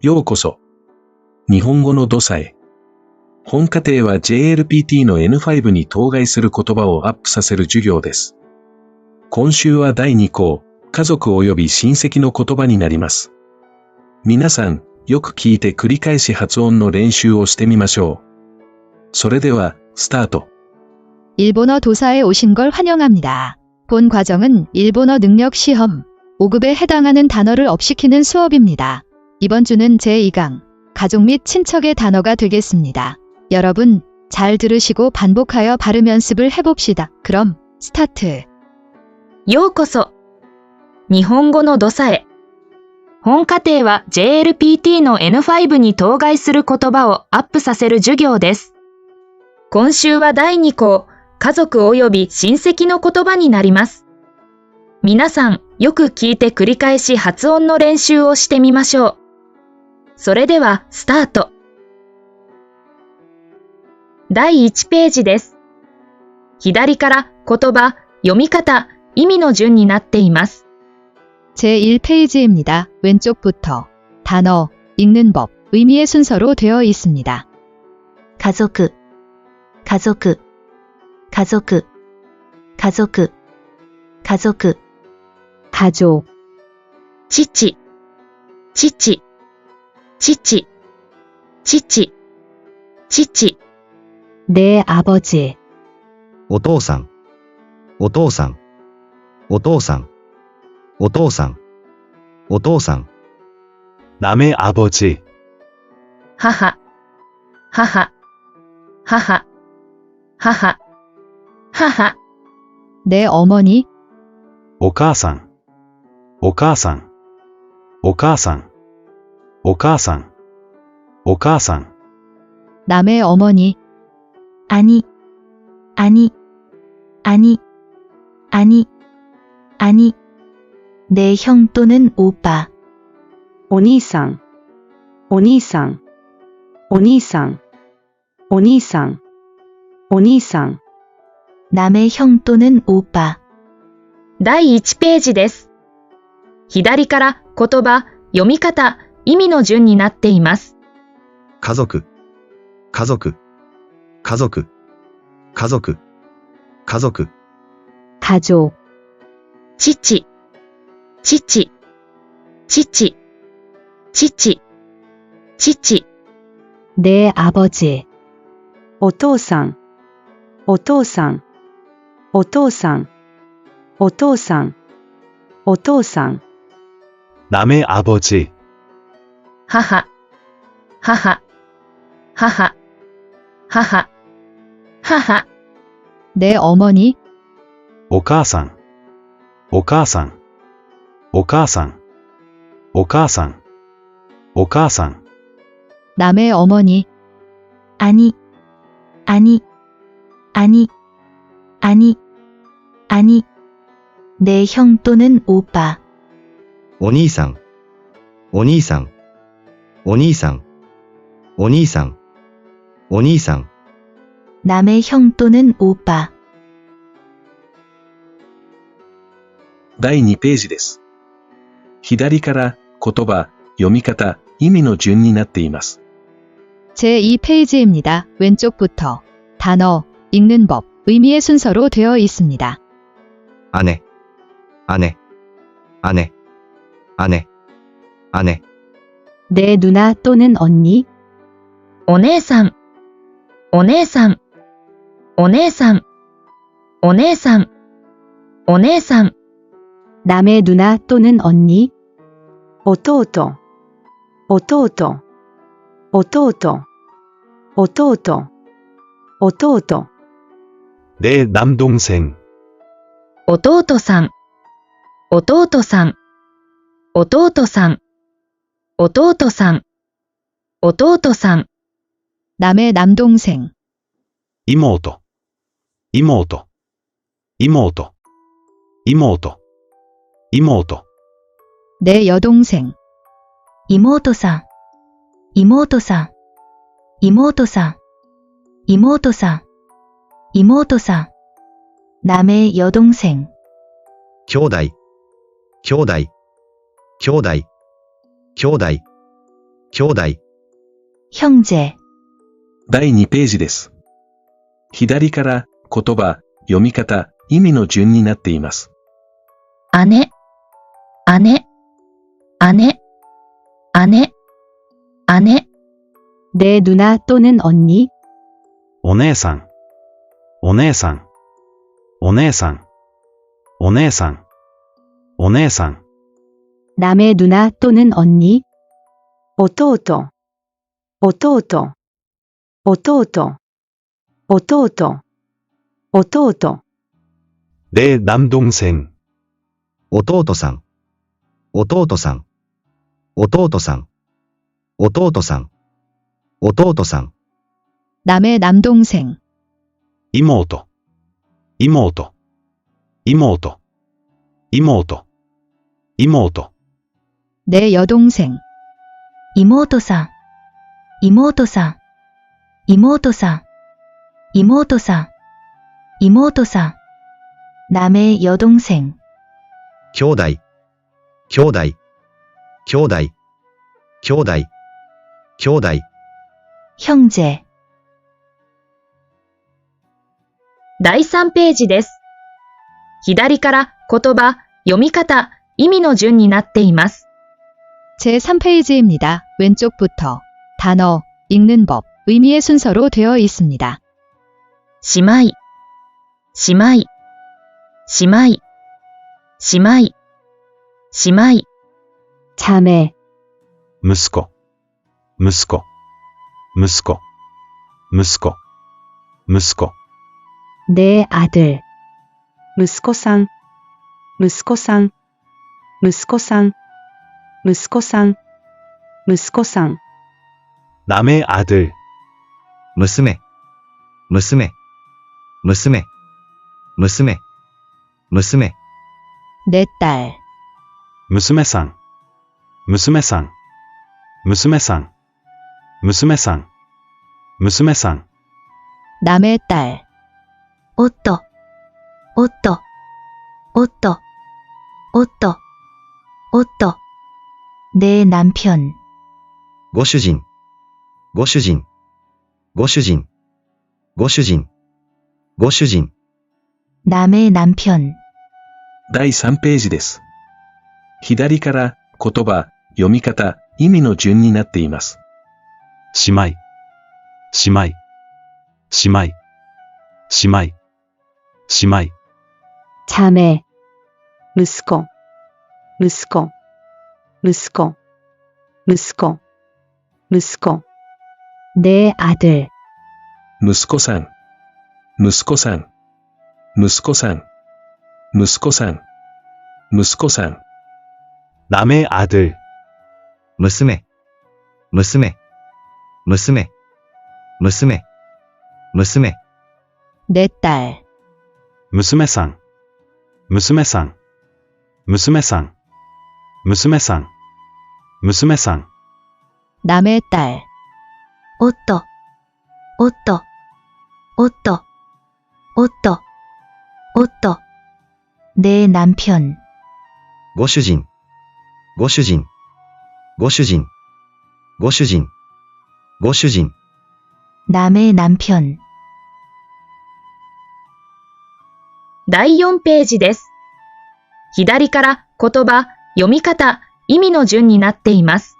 ようこそ。日本語の土佐へ。本課程は JLPT の N5 に当該する言葉をアップさせる授業です。今週は第2項、家族及び親戚の言葉になります。皆さん、よく聞いて繰り返し発音の練習をしてみましょう。それでは、 스타트. 일본어 도사에 오신 걸 환영합니다. 본 과정은 일본어 능력 시험 5급에 해당하는 단어를 업시키는 수업입니다. 이번 주는 제2강 가족 및 친척의 단어가 되겠습니다. 여러분 잘 들으시고 반복하여 발음 연습을 해봅시다. 그럼 스타트. 요う소일본本語사에佐へ本課程は JLPT の N5 に当該する言葉をアップさせる授業です。今週は第2項、家族及び親戚の言葉になります。皆さん、よく聞いて繰り返し発音の練習をしてみましょう。それでは、スタート。第1ページです。左から言葉、読み方、意味の順になっています。제1페이지입니다왼쪽부터단어읽는법의미의순서로되어있습니다家族、家族、家族、家族、家族、父、父、父、父、父、父、父、父、父、お父さん、お父さん、お父さん、お父さん、お父さん、남의아버 지、 母、母、母、母、母。はは、ねえ、お母さん、お母さん、お母さん、お母さん、お母さん、남의어머니아니아니아니아니아니내형또는오ん、お兄さん、お兄さん、お兄さん、お兄さん、お兄さん。남의형또는오빠第1ページです。左から言葉、読み方、意味の順になっています。家族、家族、家族、家族、家族。家族。父、父、父、父、父。내아버 지。 お父さん。お父さんお父さんお父さんお父さん남めあぼち。母母母母母母母母母母내어머니お母さんお母さんお母さんお母さんお母さん남めおもに。아니 아니, 아니, 아니. 내 형 또는 오빠, お兄さん、お兄さん、お兄さん、お兄さん、お兄さん、 남의 형 또는 오빠, 第2ページです。左から言葉、読み方、意味の順になっています。제2페이지입니다. 왼쪽부터. 단어, 읽는 법, 의미의 순서로 되어 있습니다. 아내, 아내, 아내, 아내, 아내, 내 누나 또는 언니, お姉さんお姉さんお姉さんお姉さ 남의 누나 또는 언니, 弟、弟、弟、弟、弟、弟。내 남동생, 弟さん、弟さん、弟さん、弟さん、弟さん、 남의 남동생, 이모토, 이모토, 이모토, 이모토, 이모토, 내 여동생, 妹さん、妹さん、妹さん、妹さん、妹さん남의여동생兄弟兄弟兄弟兄弟兄弟兄弟。第2ページです。左から言葉、読み方、意味の順になっています。姉、姉、姉、姉、姉、내누나또는언 니、 お姉さん、お姉さん、お姉さん、お姉さん、お姉さん。 남의 누나 또는 언니, 弟、弟、弟、弟、弟、내 남동생, 弟さん、弟さん、弟さん、弟さん、弟さん。 남의 남동생, 妹妹妹妹妹내 여동생 이모토상 이모토상 이모토상 이모토상 이모토상 남의 여동생 兄弟兄弟兄弟兄弟兄弟 형제 第3ページです。左から言葉、読み方、意味の順になっています。제3ページ。입니 다。 왼쪽부 터、 단 어、 읽는 법、 의미의순서로되어있습니 다。 しまい、しまい、しまい、しまい、しまい、자 매、 息息子、息子、息子、息子。息子내 아들. 息子さん息子さん息子さん息子さん息子さん 남의 아들. 娘娘娘娘 娘내 딸. 娘さん娘さん娘さん娘さん娘さん 남의 딸. おっと、おっと、おっと、おっと、おっと。내남 편。 ご主人、ご主人、ご主人、ご主人、ご主人。남의남 편。 第3ページです。左から言葉、読み方、意味の順になっています。姉妹、姉妹、姉妹、姉妹。姉妹 자매, 息子,息子,息子,息子,息子.내 아들, 息子さん息子さん息子さん息子さん息子さん 남의 아들 娘、娘、娘、娘、娘、내 딸, 娘さん、娘さん、娘さん、娘さん、娘さん。 남의 딸. 오또, 오또, 오또, 오또, 오또. 내 남편, ご主人、ご主人、ご主人、ご主人、ご主人、 남의 남편. 第4ページです。左から言葉、読み方、意味の順になっています。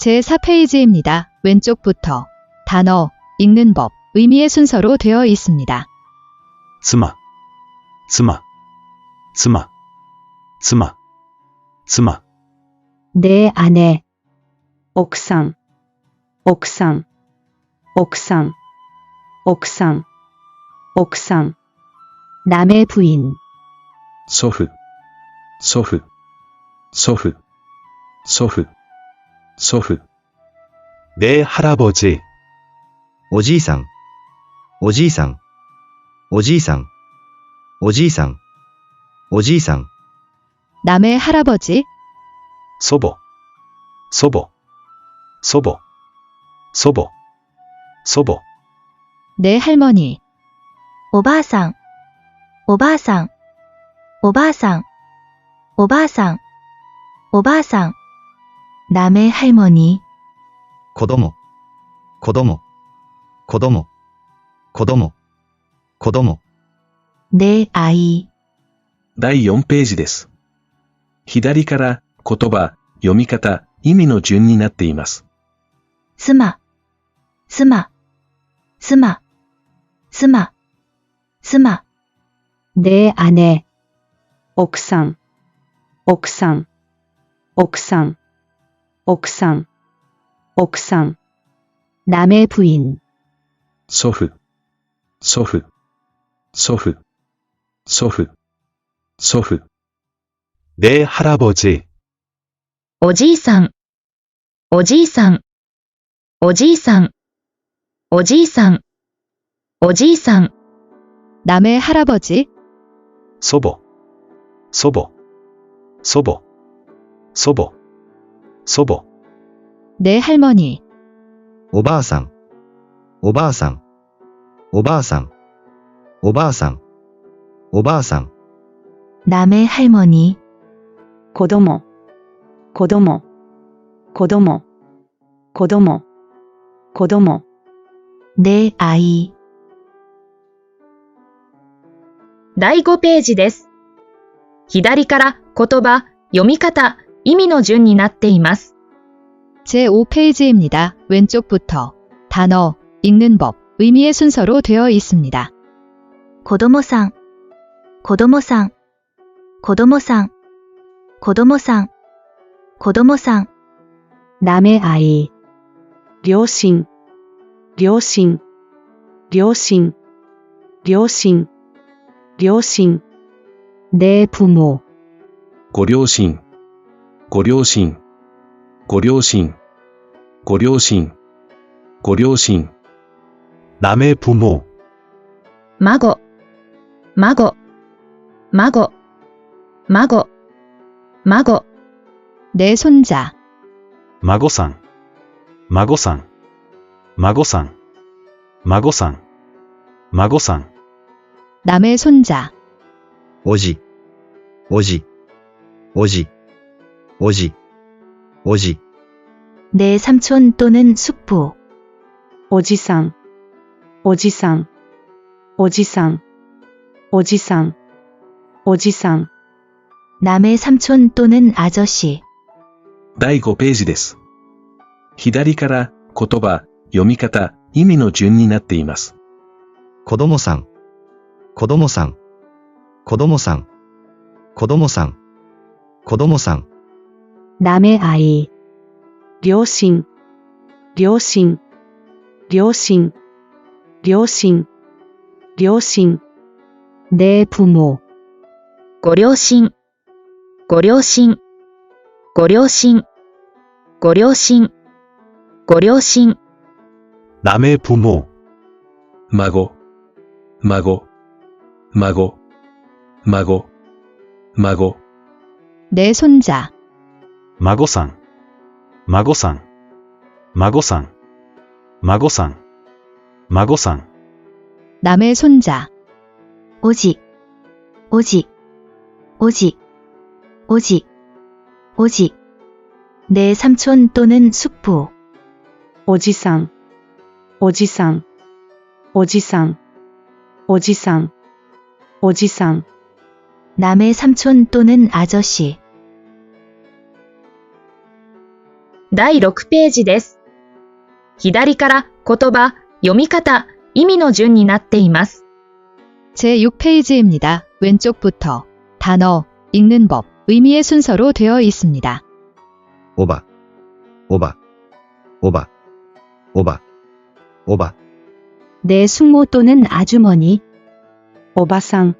제4페이지입니다왼쪽부터단어읽는법의미의순서로되어있습니다妻、妻、妻、妻、妻。내아내옥상옥상옥상옥상옥상 남의 부인 소흑 소흑 소흑 소흑 소흑 내 할아버지 おじいさん、おじいさん、おじいさん、おじいさん、おじいさん、 남의 할아버지 소보 소보 소보 소보 소보 내 할머니 おばあさんおばあさん、おばあさん、おばあさん、おばあさん。ラメモニー。子供、子供、子供、子供、子供。で、あい。第4ページです。左から言葉、読み方、意味の順になっています。すま、すま、すま、すま、すま。내 아내 옥상 옥상 옥상 옥상 옥상 남의 부인 소흐 소흐 소흐 소흐 소흐 내 할아버지 おじいさん、おじいさん、おじいさん、おじいさん、おじいさん。 남의 할아버지 소보 소보 소보 소보 소보 네 할머니 おばあさん、おばあさん、おばあさん、おばあさん、おばあさん、 남의 할머니 子供、子供、子供、子供、子供、내 아이 第5ページです。左から言葉、読み方、意味の順になっています。제5페이지입니다왼쪽부터단어읽는법의미의순서로되어있습니다子供さん子供さん子供さん子供さん子供さん남의아이両親両親両親両親両親両親。내부 모。 ご両親。ご両親。ご両親。ご両親。ご両親。남의부 모。 孫。孫。孫。孫。孫。내손 자。 孫さん。孫さん。孫さん。孫さん。孫さん。孫さん孫さん 남의 손자. 오직, 오직, 오직, 오직, 오직. 내 삼촌 또는 숙부. 오지상, 오지상, 오지상, 오지상, 오지상. 남의 삼촌 또는 아저씨. 第5ページです。左から言葉、読み方、意味の順になっています。子供さん、子供さん、子供さん、子供さん、子供さん。ダメあい。両親、両親、両親、両親、両親。で、プ 모。 ご両親、ご両親、ご両親、ご両親、ご両親。ダメ부모孫、孫。 마고, 마고, 마고. 내 손자, 마고상, 마고상, 마고상, 마고상, 마고상, 남의 손자, 오직, 오직, 오직, 오직, 오직. 내 삼촌 또는 숙부, 오지상, 오지상, 오지상, 오지상. 오지상 남의 삼촌 또는 아저씨 第6ページです。左から言葉、読み方、意味の順になっています。제 6페이지입니다. 왼쪽부터 단어, 읽는 법, 의미의 순서로 되어 있습니다. 오바, 오바, 오바, 오바, 오바. 내 숙모 또는 아주머니, 오바상,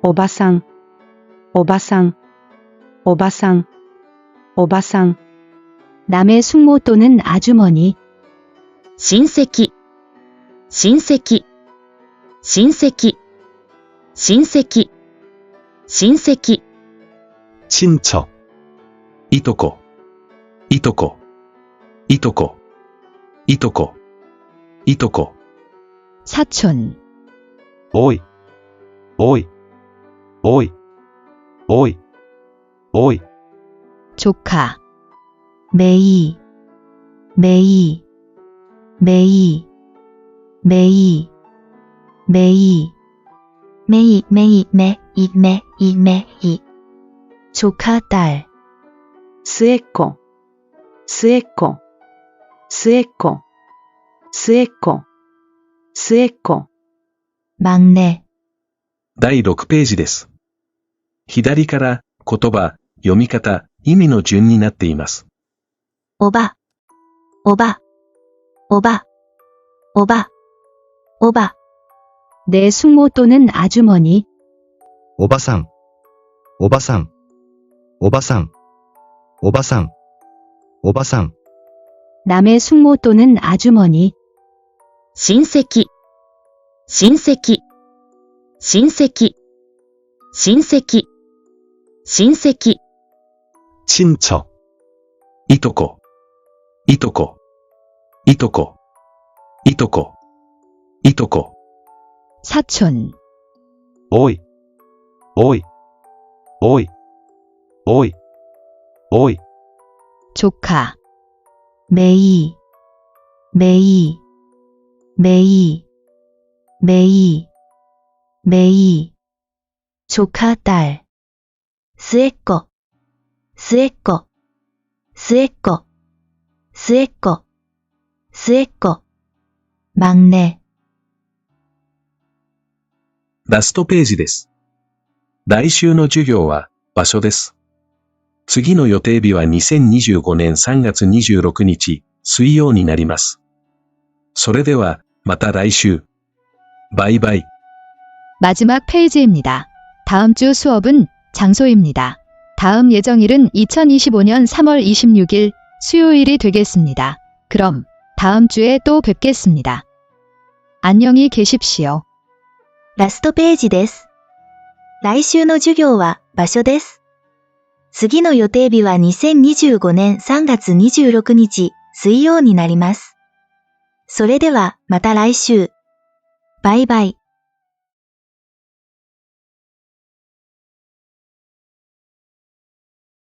오바상, 오바상, 오바상, 오바상. 남의 숙모 또는 아주머니. 신세키, 신세키, 신세키, 신세키, 신세키. 친척, 이토코, 이토코, 이토코, 이토코, 이토코. 사촌. 오이. 오이, 오이, 오이, 오이. 조카, 메이, 메이, 메이, 메이, 메이, 메이, 메이, 메이, 메이, 메이. 조카 딸, 스에코, 스에코, 스에코, 스에코, 스에코. 막내, 第6ページです。左から言葉、読み方、意味の順になっています。おば、おば、おば、おば、おば。내숙모또는아주머 니。 おばさん、おばさん、おばさん、おばさん、おばさん。남의숙모또는아주머 니。 親戚、親戚。親戚、親戚、親戚。親戚、いとこ、いとこ、いとこ、いとこ、いとこ。さちょん、おい、おい、おい、おい、おい。조 카、 めい、めい、めい、めい。메이조카딸스에꺼스에꺼스에꺼스에꺼스에꺼막내ラストページです。来週の授業は場所です。次の予定日は2025年3月26日水曜になります。それではまた来週。バイバイ。 마지막 페이지입니다. 다음 주 수업은 장소입니다. 다음 예정일은 2025년 3월 26일 수요일이 되겠습니다. 그럼 다음 주에 또 뵙겠습니다. 안녕히 계십시오. 라스트 ページです来週の授業は場所です次の予定日は2 0 2 5年3月2 6日水曜になりますそれではまた来週バイバイ